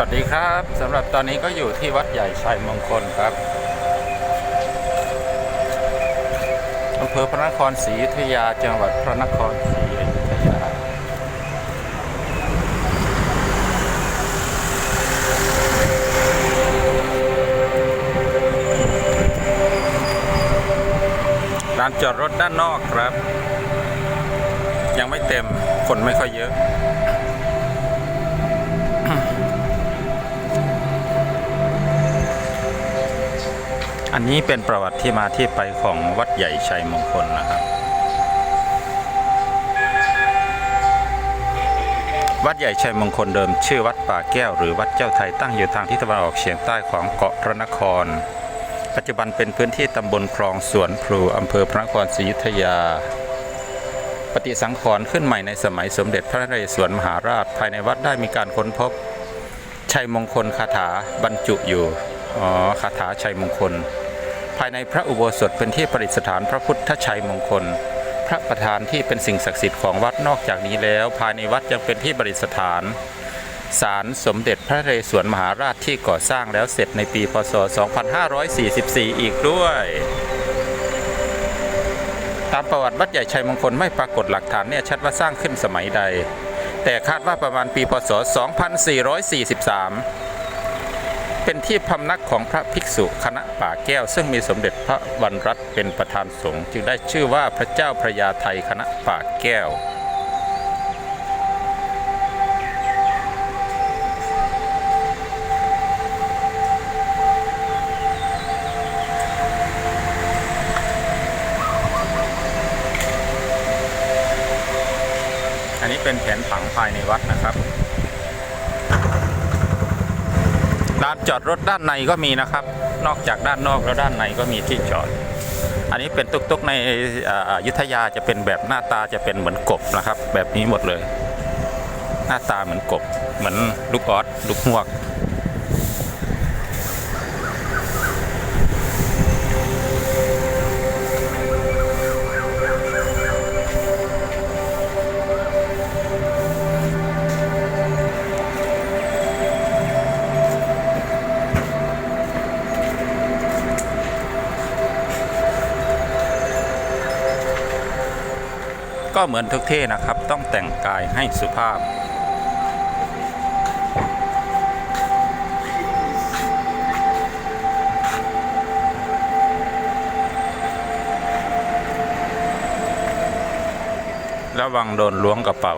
วัสดีครับสำหรับตอนนี้ก็อยู่ที่วัดใหญ่ชัยมงคลครับอำเภอพระนครศรีอยุธยาจังหวัดพระนครศรีอยุธยาลานจอดรถด้านนอกครับ ยังไม่เต็มคนไม่ค่อยเยอะ อันนี้เป็นประวัติที่มาที่ไปของวัดใหญ่ชัยมงคลนะครับ วัดใหญ่ชัยมงคลเดิมชื่อวัดป่าแก้ว หรือวัดเจ้าไทยตั้งอยู่ทางทิศตะวันออกเฉียงใต้ของเกาะพระนคร ปัจจุบันเป็นพื้นที่ตำบลคลองสวนพลูอำเภอพระนครศรีอยุธยา ปฏิสังขรณ์ขึ้นใหม่ในสมัยสมเด็จพระนเรศวรมหาราช ภายในวัดได้มีการค้นพบ ชัยมงคลคาถาบรรจุอยู่อ๋อคาถาชัยมงคล ภายในพระอุโบสถเป็นที่ประดิษฐานพระพุทธชัยมงคล พระประธานที่เป็นสิ่งศักดิ์สิทธิ์ของวัดนอกจากนี้แล้ว ภายในวัดยังเป็นที่ประดิษฐานศาลสมเด็จพระเรศวรมหาราชที่ก่อสร้างแล้วเสร็จในปีพศ 2544 อีกด้วย ตามประวัติวัดใหญ่ชัยมงคลไม่ปรากฏหลักฐานเนี่ยชัดว่าสร้างขึ้นสมัยใด แต่คาดว่าประมาณปีพศ 2443 เป็นที่พำนักของพระภิกษุคณะป่าแก้ว ซึ่งมีสมเด็จพระวันรัตน์เป็นประธานสงฆ์จึงได้ชื่อว่าพระเจ้าพระยาไทยคณะป่าแก้วอันนี้เป็นแผนผังภายในวัดนะครับ ลานจอดรถด้านในก็มีนะครับ นอกจากด้านนอกแล้วด้านในก็มีที่จอด อันนี้เป็นตุกๆในยุทธยาจะเป็นแบบหน้าตาจะเป็นเหมือนกบนะครับ แบบนี้หมดเลย หน้าตาเหมือนกบ เหมือนลูกออสลูกหวก ก็เหมือนทุกที่นะครับ ต้องแต่งกายให้สุภาพ ระวังโดนล้วงกระเป๋า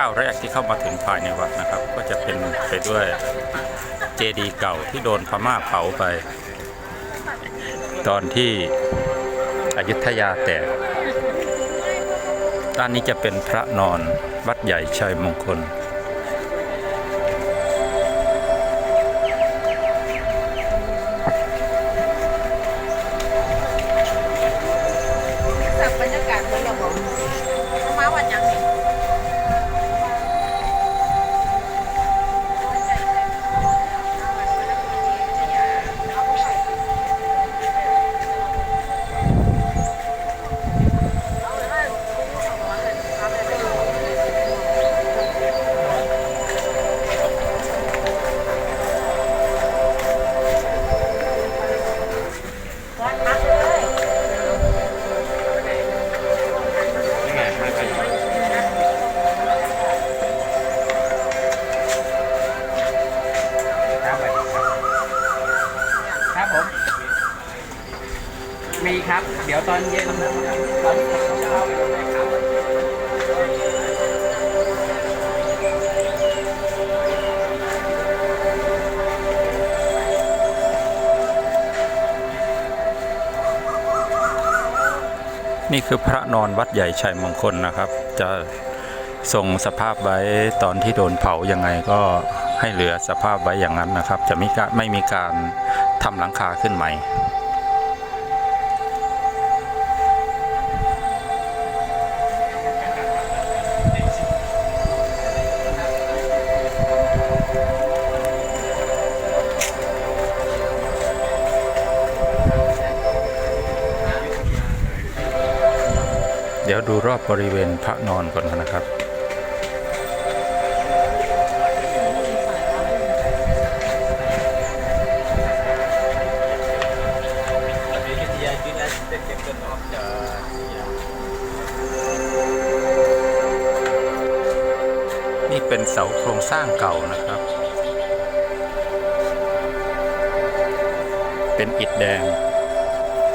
ก้าวแรกที่เข้ามาถึงภายในวัดนะครับ ก็จะเป็นไปด้วยเจดีย์เก่าที่โดนพม่าเผาไป ตอนที่อยุธยาแตกด้านนี้จะเป็นพระนอนวัดใหญ่ชัยมงคล มีครับ เดี๋ยวตอนเย็นนะครับนี่คือพระนอนวัดใหญ่ชัยมงคลนะครับ จะทรงสภาพไว้ตอนที่โดนเผายังไงก็ให้เหลือสภาพไว้อย่างนั้นนะครับ จะไม่ไม่มีการทำหลังคาขึ้นใหม่ ดี๋ยวดูรอบบริเวณพระนอนก่อนนะครับนี่เป็นเสาโครงสร้างเก่านะครับ เป็นอิฐแดง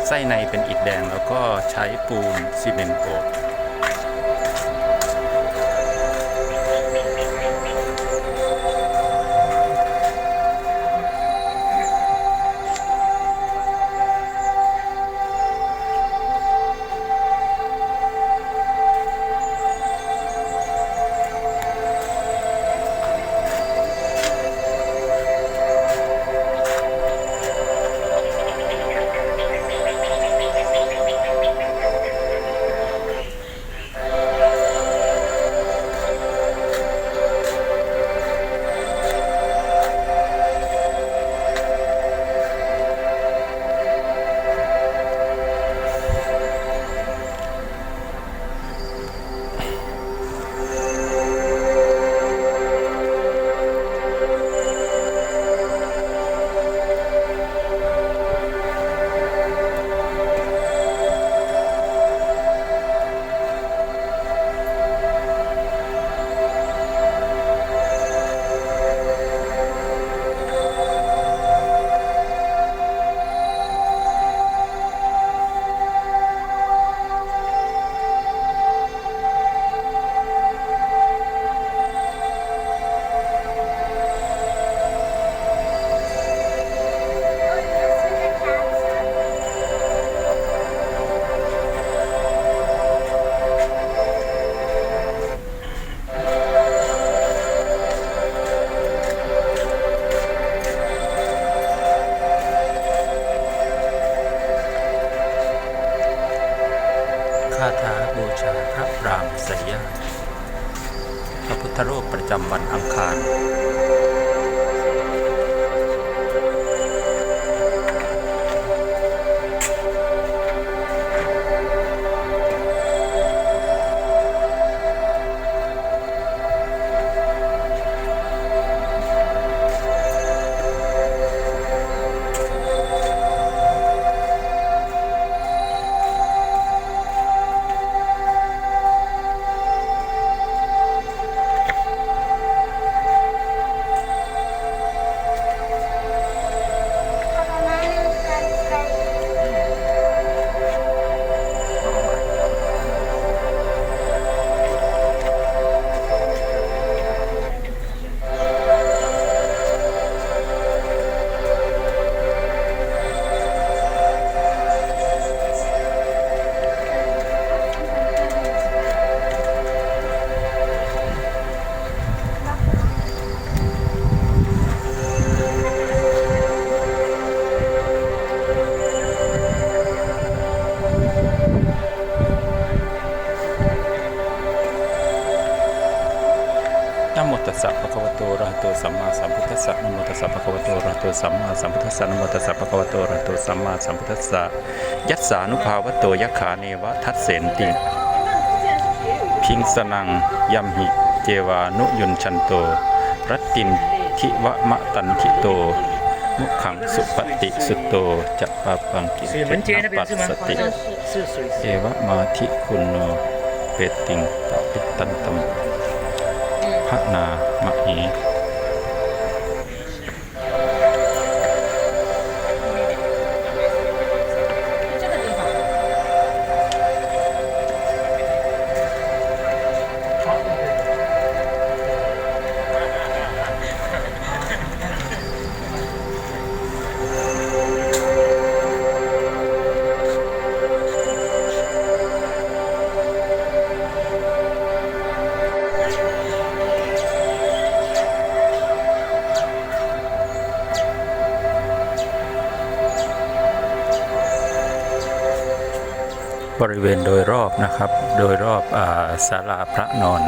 ไส้ในเป็นอิฐแดงแล้วก็ใช้ปูนซีเมนต์โอบ สสะภะคะวะโตอระหะโตสัมมาสัมพุทธัสสะนะโมตัสสะภะคะวะโตอระหะโตสัมมาสัมพุทธัสสะนะโมตัสสะภะคะวะโตอระหะโตสัมมาสัมพุทธัสสะยัสสานุภาวะโตยัคขาเนวะทัสเสนติพิงสนังยัมหิเจวานุยุนชันโต รัตตินทิวะมะตันทิโต มุขังสุปฏิสุตโตจัปาปังกิเจนปัสสติเอวะมาทิคุณโนเปติงปปิตันตัม พระนา มะหี ริเวณโดยรอบนะครับ โดยรอบอาศาลาพระนอน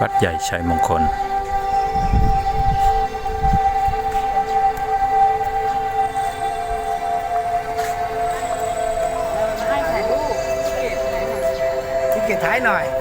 วัดใหญ่ชัยมงคล ให้ถ่ายรูปถ่ายหน่อยร้อนจังเลย